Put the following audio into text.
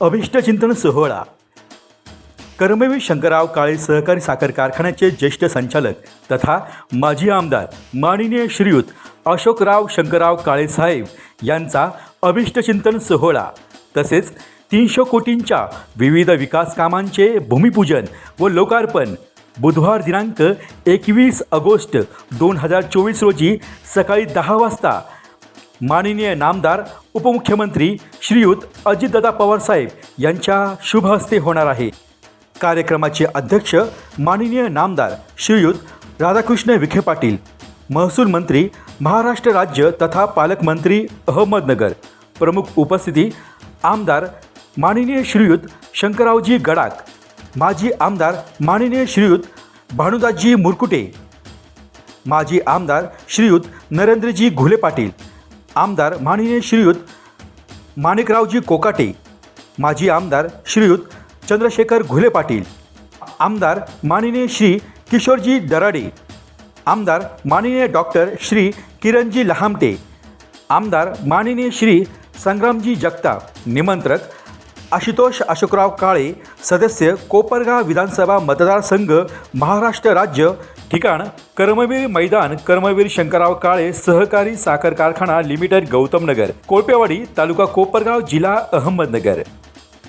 अभिष्टचिंतन सोहळा. कर्मवीर शंकरराव काळे सहकारी साखर कारखान्याचे ज्येष्ठ संचालक तथा माजी आमदार माननीय श्रीयुत अशोकराव शंकरराव काळे साहेब यांचा अभिष्टचिंतन सोहळा. तसेच तीनशे कोटींच्या विविध विकास कामांचे भूमिपूजन व लोकार्पण. बुधवार दिनांक एकवीस ऑगस्ट दोन हजार चोवीस रोजी सकाळी दहा वाजता माननीय नामदार उपमुख्यमंत्री श्रीयुत अजितदादा पवारसाहेब यांच्या शुभ हस्ते होणार आहे. कार्यक्रमाचे अध्यक्ष माननीय नामदार श्रीयुत राधाकृष्ण विखे पाटील महसूल मंत्री महाराष्ट्र राज्य तथा पालकमंत्री अहमदनगर प्रमुख उपस्थिती आमदार माननीय श्रीयुत शंकररावजी गडाक माजी आमदार माननीय श्रीयुत भानुदासजी मुरकुटे माजी आमदार श्रीयुत नरेंद्रजी घुले पाटील आमदार माननीय श्रीयुत माणिकरावजी कोकाटे माजी आमदार श्रीयुत चंद्रशेखर घुले पाटील आमदार माननीय श्री किशोरजी दराडे आमदार माननीय डॉक्टर श्री किरणजी लहामटे आमदार माननीय श्री संग्रामजी जगताप निमंत्रक आशुतोष अशोकराव काळे सदस्य कोपरगाव विधानसभा मतदारसंघ महाराष्ट्र राज्य. ठिकाण कर्मवीर मैदान कर्मवीर शंकरराव काळे सहकारी साखर कारखाना लिमिटेड गौतमनगर कोळपेवाडी तालुका कोपरगाव जिल्हा अहमदनगर.